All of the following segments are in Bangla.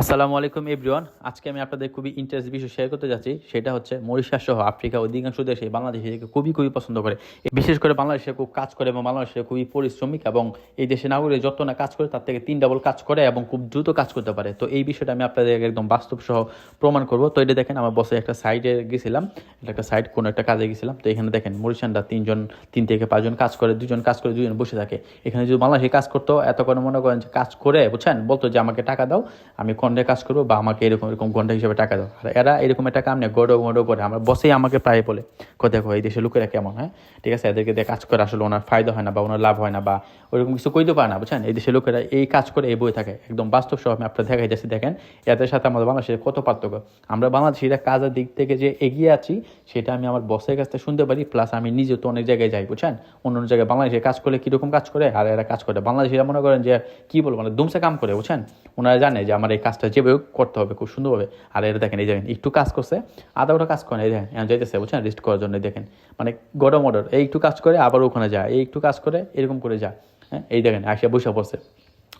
আসসালামু আলাইকুম, এভরিওয়ান। আজকে আমি আপনাদের খুবই ইন্টারেস্ট বিষয় শেয়ার করতে যাচ্ছি। সেটা হচ্ছে মরিশাস সহ আফ্রিকা অধিকাংশ দেশে বাংলাদেশে খুবই খুবই পছন্দ করে। বিশেষ করে বাংলাদেশে খুব কাজ করে এবং বাংলাদেশে খুবই পরিশ্রমিক এবং এই দেশে নাগরিক যত না কাজ করে, তার থেকে তিন ডাবল কাজ করে এবং খুব দ্রুত কাজ করতে পারে। তো এই বিষয়টা আমি আপনাদের একদম বাস্তব সহ প্রমাণ করব। তো এটা দেখেন, আমার বসে একটা সাইডে গেছিলাম। একটা সাইড কোনো একটা কাজে গেছিলাম। তো এখানে দেখেন, মরিশানরা তিনজন, তিন থেকে পাঁচজন কাজ করে, দুজন কাজ করে, দুজন বসে থাকে। এখানে যদি বাংলাদেশে কাজ করতো, এত করে মনে করেন যে কাজ করে, বুঝছেন? বলতো যে আমাকে টাকা দাও, আমি ঘন্টায় কাজ করব বা আমাকে এরকম এরকম ঘণ্টা হিসেবে টাকা দাও। আর এরা এরকম একটা কাম নেই গড়ো গড়ো করে। আমার বসেই আমাকে প্রায় বলে দেখো, এই দেশের লোকেরা কেমন হ্যাঁ? ঠিক আছে, এদেরকে দিয়ে কাজ করে আসলে ওনার ফায়দা হয় না বা ওনার লাভ হয় না বা ওরকম কিছু কইতে পারে না, বুঝছেন? এই দেশের লোকেরা এই কাজ করে এই বই থাকে। একদম বাস্তব সহ আমি আপনার দেখাই যাচ্ছি, দেখেন। এদের সাথে আমাদের বাংলাদেশের কত পার্থক্য। আমরা বাংলাদেশিরা কাজের দিক থেকে যে এগিয়ে আছি, সেটা আমি আমার বসের কাছ থেকে শুনতে পারি প্লাস আমি নিজে তো অনেক জায়গায় যাই, বুঝছেন? অন্য অন্য জায়গায় বাংলাদেশে কাজ করলে কীরকম কাজ করে, আর এরা কাজ করে। বাংলাদেশিরা মনে করেন যে, কী বলব মানে দুমসে কাম করে, বুঝছেন? ওনারা জানে যে আমার এই কাজটা যেভাবে করতে হবে খুব সুন্দরভাবে। আর এরা দেখেন, এই দেখেন, একটু কাজ করছে, আধা ঘণ্টা কাজ করে এই দেখেন, এখন যাইতেছে, বুঝছেন? রেস্ট করার জন্য দেখেন। মানে গরম অর্ডার এই একটু কাজ করে, আবার ওখানে যায়, এই একটু কাজ করে, এরকম করে যায়। হ্যাঁ এই দেখেন আসে বসে পড়ছে।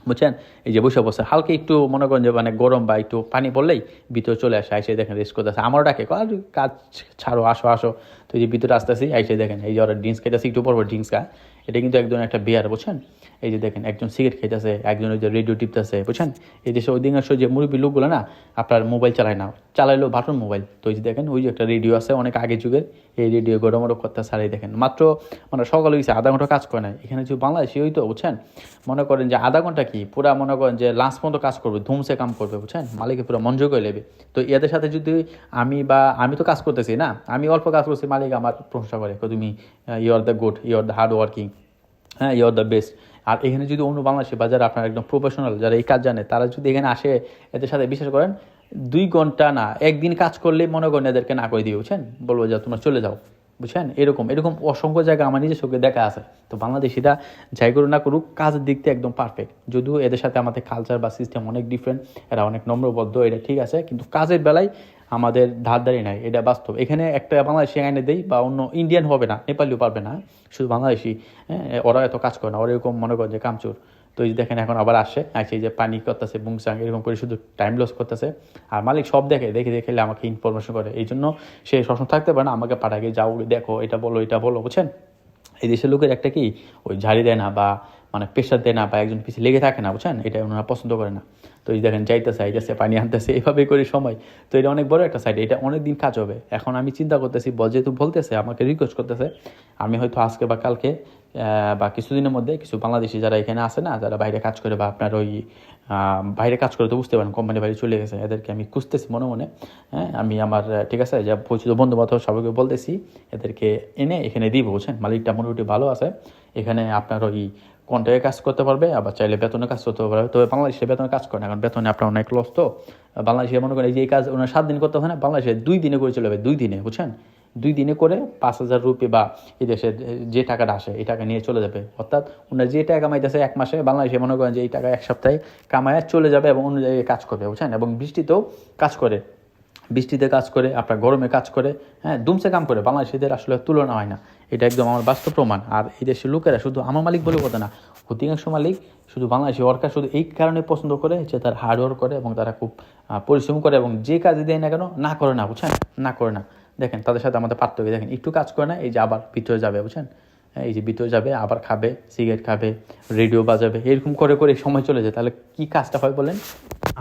বুঝছেন? এই যে বসে বসে হালকা একটু মনে করেন যে মানে গরম বা একটু পানি পড়লেই ভিতরে চলে আসে এসে দেখেন রেস্ট করতেছে। আমারও ডাকে "আরে, কাজ ছাড়ো, আসো আসো। তো এই যে ভিতরে আসতেছি এসে দেখেন, এই যে ওরা ড্রিঙ্কস খেতেছে একটু পর ড্রিঙ্কস খায়। এটা কিন্তু একজন একটা বিয়ার বুঝছেন? এই যে দেখেন, একজন সিগারেট খেতেছে একজন ওই যে রেডিও টিপতেছে, বুঝছেন? এই দেশে অধিকাংশ যে মুরব্বী লোকগুলো না, আপনার মোবাইল চালায় না চালাইলো বাটন মোবাইল। তো ওই যে দেখেন, ওই যে একটা রেডিও আছে, অনেক আগে যুগের, এই রেডিও গরম গরম করতে সারাই দেখেন, মাত্র মানে সকালে গেছে আধা ঘণ্টা কাজ করে না এখানে যে বাংলাদেশি ওই তো, বুঝছেন? মনে করেন যে আধা ঘণ্টা কি, পুরা মনে করেন যে লাস্ট পর্যন্ত কাজ করবে, ধুমসে কাম করবে, বুঝছেন? মালিকে পুরো মঞ্জুর করে নেবে তো এদের সাথে যদি আমি বা আমি তো কাজ করতেছি না, আমি অল্প কাজ করছি, মালিক আমার প্রশংসা করে তুমি you are the good you are the hard working হ্যাঁ ইউ আর দ্য বেস্ট আর এখানে যদি অন্য বাংলাদেশি বা যারা আপনার একদম প্রফেশনাল যারা এই কাজ জানে, তারা যদি এখানে আসে, এদের সাথে বিশ্বাস করেন, দুই ঘণ্টা না, একদিন কাজ করলেই মনে করেন এদেরকে না করে দিয়ে বুঝছেন? বলব যে তোমরা চলে যাও, বুঝছেন? এরকম এরকম অসংখ্য জায়গা আমার নিজের চোখে দেখা আছে। তো বাংলাদেশিরা যাই করুক না করুক, কাজের দিক থেকে একদম পারফেক্ট যদিও এদের সাথে আমাদের কালচার বা সিস্টেম অনেক ডিফারেন্ট এরা অনেক নম্রবদ্ধ, এটা ঠিক আছে, কিন্তু কাজের বেলায় আমাদের ধারদারি নাই, এটা বাস্তব। এখানে একটা বাংলাদেশি আইনে দেই বা অন্য ইন্ডিয়ান হবে না, নেপালিও পারবে না, শুধু বাংলাদেশি হ্যাঁ ওরা এত কাজ করে না, ওরা এরকম মনে করেন যে কামচুর। তো এই দেখেন এখন আবার আসে আসে যে পানি করতেছে, বুংসাং, এরকম করে শুধু টাইম লস করতেছে। আর মালিক সব দেখে দেখে দেখে আমাকে ইনফরমেশন করে। এই জন্য সে সবসময় থাকতে পারে না, আমাকে পাঠাকে যাও দেখো, এটা বলো এটা বলো, বুঝছেন? এই দেশের লোকের একটা কি, ওই ঝাড়ি দেয় না বা মানে প্রেশার দেয় না বা একজন পিছিয়ে লেগে থাকে না, বুঝছেন? এটা ওনারা পছন্দ করে না। তো এই দেখেন, যাইতেছে, আইতেছে, পানি আনতেছে এইভাবে করে সময়। তো এটা অনেক বড় একটা সাইড এটা অনেক দিন কাজ হবে। এখন আমি চিন্তা করতেছি বল যেহেতু বলতেছে, আমাকে রিকোয়েস্ট করতেছে, আমি হয়তো আজকে বা কালকে বা কিছুদিনের মধ্যে কিছু বাংলাদেশি যারা এখানে আছে না, যারা বাইরে কাজ করে বা আপনার ওই বাইরে কাজ করে তো বুঝতে পারেন কোম্পানি বাইরে চলে গেছে, এদেরকে আমি খুঁজতেছি মনে মনে। হ্যাঁ আমি আমার ঠিক আছে, যা পরিচিত বন্ধু বান্ধব সবাইকে বলতেছি, এদেরকে এনে এখানে দিব, বুঝছেন? মালিকটা মোটামুটি ভালো আছে। এখানে আপনার ওই কন্ট্রাক্টে কাজ করতে পারবে, আবার চাইলে বেতনে কাজ করতে পারবে। তবে বাংলাদেশে বেতনে কাজ করে না, কারণ বেতনে আপনার অনেক লস তো। বাংলাদেশে মনে করেন এই যে কাজ ওনার সাত দিন করতে হয় না, বাংলাদেশে দুই দিনে করে চলে যাবে, দুই দিনে, বুঝছেন? দুই দিনে করে পাঁচ হাজার রুপি বা এই দেশে যে টাকাটা আসে, এই টাকা নিয়ে চলে যাবে। অর্থাৎ ওনার যে টাকা কামাইতেছে এক মাসে, বাংলাদেশে মনে করেন যে এই টাকা এক সপ্তাহে কামায় চলে যাবে এবং অন্য জায়গায় কাজ করবে, বুঝছেন? এবং বৃষ্টিতেও কাজ করে। বৃষ্টিতে কাজ করে, আপনার গরমে কাজ করে হ্যাঁ দুমসে কাম করে। বাংলাদেশিদের আসলে তুলনা হয় না। এটা একদম আমার বাস্তব প্রমাণ। আর এই দেশের লোকেরা শুধু আমার মালিক বলে কথা না, অধিকাংশ মালিক শুধু বাংলাদেশি ওয়ার্কার শুধু এই কারণে পছন্দ করে যে তার হার্ড ওয়ার্ক করে এবং তারা খুব পরিশ্রম করে এবং যে কাজ দেয় না কেন, না করে না, বুঝছেন? না করে না। দেখেন, তাদের সাথে আমাদের পার্থক্য দেখেন, একটু কাজ করে না, এই যে আবার ভিতরে যাবে, বুঝছেন? এই যে ভিতরে যাবে, আবার খাবে, সিগারেট খাবে, রেডিও বাজাবে, এরকম করে করে সময় চলে যায়। তাহলে কি কাজটা হয় বলেন?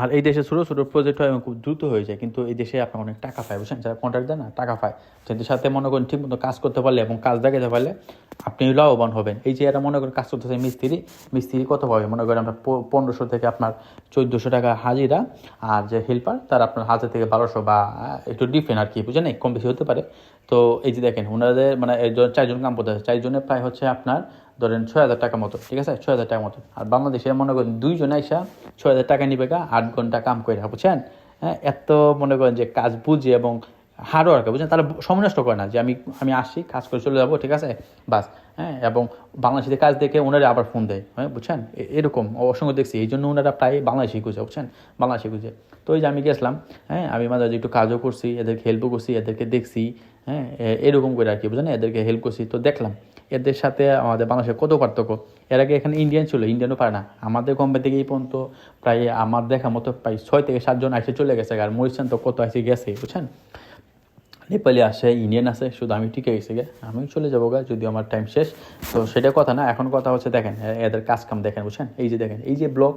আর এই দেশে ছোটো ছোটো প্রজেক্ট হয় এবং খুব দ্রুত হয়ে যায়, কিন্তু এই দেশে আপনার অনেক টাকা পায়, বুঝছেন? যারা কন্ট্রাক্ট দেয় না, টাকা পায়। সেদের সাথে মনে করেন ঠিক মতো কাজ করতে পারলে এবং কাজ দেখাতে পারলে আপনি লাভবান হবেন। এই যে এরা মনে করেন কাজ করতেছে মিস্ত্রি মিস্ত্রি কত পাবে? মনে করেন আপনার পনেরোশো থেকে আপনার চোদ্দোশো টাকা হাজিরা আর যে হেল্পার তার আপনার হাজার থেকে বারোশো বা একটু ডিফারেন্ট আর কি বুঝেন কম বেশি হতে পারে। তো এই যে দেখেন ওনাদের মানে চারজন কাম করতে চারজনের প্রায় হচ্ছে আপনার ধরেন ছয় হাজার টাকা মতো, ঠিক আছে? ছয় হাজার টাকা মতো। আর বাংলাদেশে মনে করেন দুইজনে আইসা ছয় হাজার টাকা নিবে গা, আট ঘণ্টা কাম করে বুঝছেন? হ্যাঁ এত মনে করেন যে কাজ বুঝে এবং হার্ড ওয়ার্ক বুঝছেন? তারা সময় নষ্ট করে না যে আমি আমি আসি কাজ করে চলে যাব, ঠিক আছে? বাস হ্যাঁ? এবং বাংলাদেশিতে কাজ দেখে ওনারা আবার ফোন দেয় হ্যাঁ? বুঝছেন? এরকম অসংখ্য দেখছি। এই জন্য ওনারা প্রায় বাংলাদেশি খুঁজে, বুঝছেন? বাংলাদেশি খুঁজে। তো ওই যে আমি গেছিলাম হ্যাঁ? আমি মাঝে মাঝে একটু কাজও করছি, এদেরকে হেল্পও করছি, এদেরকে দেখছি হ্যাঁ? এরকম করে আর কি, বুঝলেন? এদেরকে হেল্প করছি। তো দেখলাম এদের সাথে আমাদের বাংলাদেশের কত পার্থক্য? এর আগে এখানে ইন্ডিয়ান ছিল ইন্ডিয়ানও পারে না। আমাদের কোম্পানি থেকে এই পর্যন্ত প্রায় আমার দেখা মতো প্রায় ছয় থেকে সাতজন আইসে চলে গেছে। আর মরিসান তো কত এসে গেছে, বুঝছেন? নেপালি আসে ইন্ডিয়ান আসে শুধু আমি টিকে গেছি গে। আমি চলে যাব গা যদি আমার টাইম শেষ। তো সেটা কথা না, এখন কথা হচ্ছে দেখেন এদের কাজ কাম দেখেন, বুঝছেন? এই যে দেখেন, এই যে ব্লগ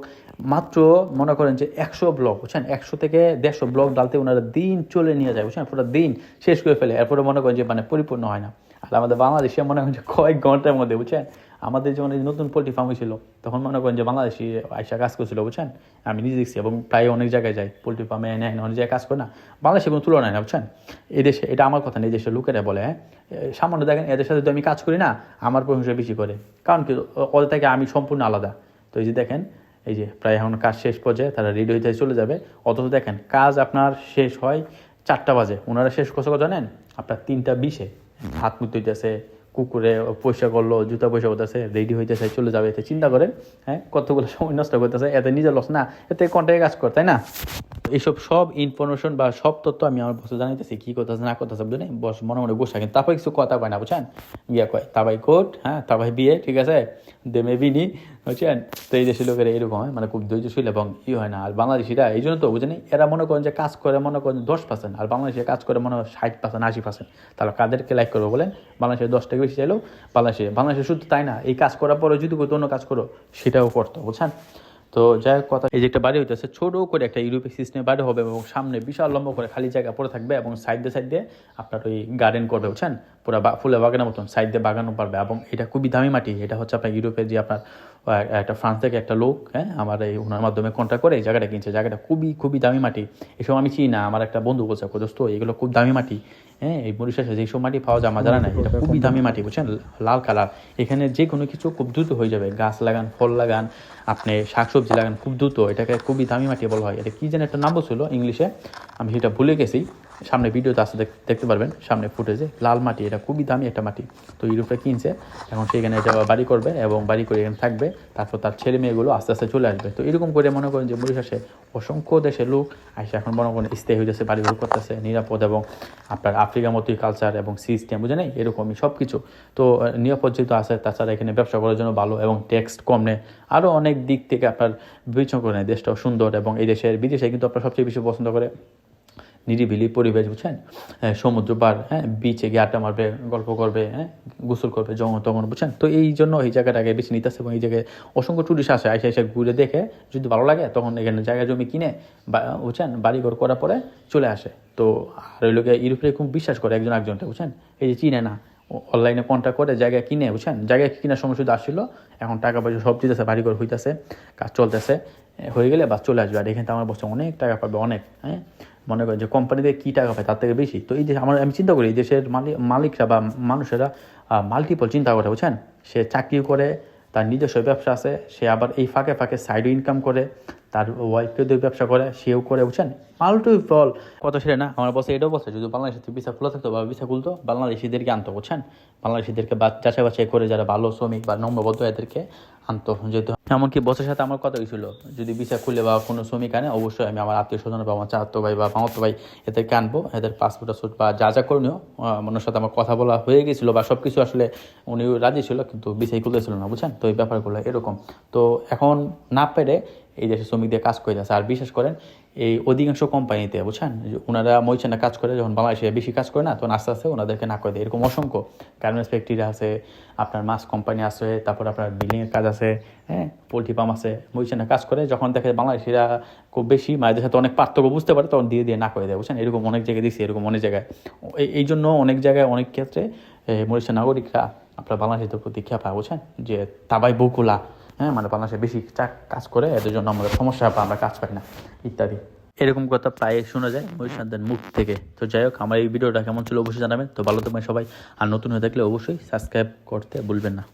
মাত্র মনে করেন যে একশো ব্লগ বুঝছেন? একশো থেকে দেড়শো ব্লগ ডালতে ওনারা দিন চলে নিয়ে যায়, বুঝছেন? পুরো দিন শেষ করে ফেলে, এরপরে মনে করেন যে মানে পরিপূর্ণ হয় না। আর আমাদের বাংলাদেশে মনে করেন যে কয়েক ঘণ্টার মধ্যে, বুঝছেন? আমাদের যখন এই নতুন পোলট্রি ফার্ম হয়েছিল, তখন মনে করেন যে বাংলাদেশি আইসা কাজ করছিল, বুঝছেন? আমি নিজে দেখছি এবং প্রায় অনেক জায়গায় যাই, পোলট্রি ফার্মে এনে এনে অনেক জায়গায় কাজ করে না। বাংলাদেশে কোনো তুলনায় না, বুঝছেন? এদেশে এটা আমার কথা নেই দেশের লোকেরা বলে হ্যাঁ? সামান্য দেখেন, এদের সাথে তো আমি কাজ করি না, আমার প্রশংসা বেশি করে। কারণ কি ওদের থেকে আমি সম্পূর্ণ আলাদা। তো এই যে দেখেন, এই যে প্রায় এখন কাজ শেষ পর্যায়ে, তারা রেডি হইতে চলে যাবে। অথচ দেখেন, কাজ আপনার শেষ হয় চারটা বাজে ওনারা শেষ করছে কত জানেন? আপনার তিনটা বিশে, হাত মুখ ধুইতেছে কুকুরে পয়সা করল, জুতা পয়সা করতেছে রেডি হইতেছে, চলে যাবে, এতে চিন্তা করেন হ্যাঁ কতগুলো সময় নষ্ট করতেছে, এতে নিজের লস না, এতে কন্ট্যাক্টে কাজ কর, তাই না? এইসব সব ইনফরমেশন বা সব তথ্য আমি আমার বসে জানাইতেছি, কি করতেছে, না কথা করতেছে, বুঝলেন? বস মনে মনে বসে কিন্তু তারপরে কিছু কথা কয় না, বুঝছেন? গিয়া কয়, তাবাই কোট হ্যাঁ তাবাই বিয়ে, ঠিক আছে? দেমে বিনি বুঝছেন? তো এই দেশের লোকেরা এরকম হয় মানে খুব ধৈর্যশীল এবং ই হয় না। আর বাংলাদেশিরা, এই জন্য তো বুঝেনি এরা মনে করেন যে কাজ করে, মনে করেন দশ পার্সেন্ট আর বাংলাদেশে কাজ করে, মনে হয় ষাট পার্সেন্ট আশি পার্সেন্ট তাহলে কাদেরকে লাইক করব, বলেন? বাংলাদেশে দশ টাকা বেশি চাইলেও বাংলাদেশে বাংলাদেশে শুধু তাই না, এই কাজ করার পরে যদি অন্য কাজ করো, সেটাও করতো, বুঝছেন? তো যাই হোক, কথা এই যে একটা বাড়ি হইতেছে, ছোট করে একটা ইউরোপিক সিস্টেমে বাড়ি হবে এবং সামনে বিশাল লম্বা করে খালি জায়গা পড়ে থাকবে এবং সাইড দিয়ে সাইড দিয়ে আপনার ওই গার্ডেন করবে, বুঝছেন? পুরো ফুলে বাগানের মতন, সাইড দিয়ে বাগানো পারবে এবং এটা খুবই দামি মাটি। এটা হচ্ছে আপনার ইউরোপে যে আপনার একটা ফ্রান্স থেকে একটা লোক হ্যাঁ আমার এই ওনার মাধ্যমে কন্ট্যাক্ট করে এই জায়গাটা কিনছে। জায়গাটা খুবই খুবই দামি মাটি। এসব আমি চিনি না, আমার একটা বন্ধু বলছে দোস্ত এগুলো খুব দামি মাটি। হ্যাঁ এই মরিশাসে যেসব মাটি পাওয়া যায়, আমার জানা নাই। এটা খুবই দামি মাটি, বুঝছেন? লাল কালার। এখানে যে কোনো কিছু খুব দ্রুত হয়ে যাবে। গাছ লাগান, ফল লাগান, আপনি শাকসবজি লাগান, খুব দ্রুত, এটাকে খুবই দামি মাটি বলা হয়। এটা কী যেন একটা নাম ছিল ইংলিশে, আমি সেটা ভুলে গেছি। সামনে ভিডিওতে আসতে দেখতে পারবেন, সামনে ফুটেজে লাল মাটি, এটা খুবই দামি একটা মাটি। তো ইউরোপে কিনছে, এখন সেখানে এটা বাড়ি করবে এবং বাড়ি করে এখানে থাকবে, তারপর তার ছেলে মেয়েগুলো আস্তে আস্তে চলে আসবে। তো এরকম করে মনে করেন যে মরিশাসে অসংখ্য দেশের লোক আসে, এখন মনে করেন স্থায়ী হইতেছে বাড়ি ঘর করতেছে, নিরাপদ এবং আপনার আফ্রিকার মতোই কালচার এবং সিস্টেম বুঝে নেই? এরকমই সব কিছু তো নিরাপদ যেহেতু আছে, তাছাড়া এখানে ব্যবসা করার জন্য ভালো এবং ট্যাক্স কম নেয়। আরও অনেক দিক থেকে আপনার বিবেচনা করে নেয়, দেশটাও সুন্দর এবং এই দেশের বিদেশে কিন্তু আপনার সবচেয়ে বেশি পছন্দ করে নিরিবিলি পরিবেশ বুঝছেন? হ্যাঁ, সমুদ্র পার হ্যাঁ বিচে গিয়ে আড্ডা মারবে গল্প করবে হ্যাঁ গোসল করবে জঙ্গল তখন বুঝছেন? তো এই জন্য এই জায়গাটাকে বেছে নিতেছে এবং এই জায়গায় অসংখ্য টুরিস্ট আসে এসে এসে ঘুরে দেখে যদি ভালো লাগে তখন এখানে জায়গা জমি কিনে বুঝছেন বাড়িঘর করার পরে চলে আসে। তো আর ওই লোকে ইউরোপে খুব বিশ্বাস করে একজন একজনটা বুঝছেন? এই যে চিনে না অনলাইনে কন্ট্যাক্ট করে জায়গা কিনে বুঝছেন? জায়গা কেনার সময় শুধু আসছিল এখন টাকা পয়সা সব দিতেছে বাড়িঘর হইতেছে কাজ চলতেছে হয়ে গেলে বা চলে আসবে। আর এখানে আমার বসে অনেক টাকা পাবে অনেক হ্যাঁ? মনে করেন যে কোম্পানিতে কী টাকা পায়, তার থেকে বেশি। তো এই যে আমার, আমি চিন্তা করি দেশের মালিক মালিকরা বা মানুষেরা মাল্টিপল চিন্তা করে, বুঝছেন? সে চাকরি করে, তার নিজস্ব ব্যবসা আছে, সে আবার এই ফাঁকে ফাঁকে সাইডও ইনকাম করে তার ওয়াইফকেও দিয়ে ব্যবসা করে, সেও করে, বুঝছেন? মাল্টিপল কত সেটা না? আমার বসে এটাও বসে যদি বাংলাদেশের ভিসা খোলা থাকতো বা ভিসা খুলতো, বাংলাদেশিদেরকে আনতো, বুঝছেন? বাংলাদেশিদেরকে যাচাই বাছাই করে যারা ভালো শ্রমিক বা নম্রবদ্ধ এদেরকে আনতো, যেহেতু এমনকি বসের সাথে আমার কথা হয়েছিল, যদি ভিসা খুলে বা কোনো শ্রমিক আনে, অবশ্যই আমি আমার আত্মীয় স্বজন বা আমার চাহাত্তো ভাই বা মামাতো ভাই এদেরকে আনব, এদের পাসপোর্ট টাসপোর্ট বা যা যা করণীয় মনের সাথে আমার কথা বলা হয়ে গেছিল বা সব কিছু আসলে উনি রাজি ছিল, কিন্তু ভিসাই খুলতেছিল না, বুঝছেন? তো এই ব্যাপারগুলো এরকম। তো এখন না পেরে এই দেশে শ্রমিকদের কাজ করে যাচ্ছে। আর বিশেষ করেন, এই অধিকাংশ কোম্পানিতে, বুঝছেন? ওনারা মইছানা কাজ করে, যখন বাংলাদেশে বেশি কাজ করে না, তখন আস্তে আস্তে ওনাদেরকে না করে দেয়। এরকম অসংখ্য গার্মেন্টস ফ্যাক্টরি আছে, আপনার মাছ কোম্পানি আছে, তারপর আপনার বিল্ডিংয়ের কাজ আছে হ্যাঁ? পোলট্রি পাম্প আছে মইছানা কাজ করে, যখন দেখে বাংলাদেশিরা খুব বেশি, মায়েদের সাথে অনেক পার্থক্য বুঝতে পারে, তখন দিয়ে দিয়ে না করে দেয়, বুঝছেন? এরকম অনেক জায়গায় দিচ্ছে এরকম অনেক জায়গায়। এই- জন্য অনেক জায়গায়, অনেক ক্ষেত্রে মরিশিয়া নাগরিকরা আপনার বাংলাদেশের প্রতি খেপা বুঝছেন? যে তাবাই বকুলা হ্যাঁ মানে বাংলাদেশে বেশি কাজ করে, এদের জন্য আমাদের সমস্যা বা আমরা কাজ পাই না, ইত্যাদি। এরকম কথা প্রায় শোনা যায় মহিষান্তের মুখ থেকে। তো যাই হোক, আমার এই ভিডিওটা কেমন ছিল অবশ্যই জানাবেন। তো ভালো তোমায় সবাই। আর নতুন হয়ে থাকলে অবশ্যই সাবস্ক্রাইব করতে ভুলবেন না।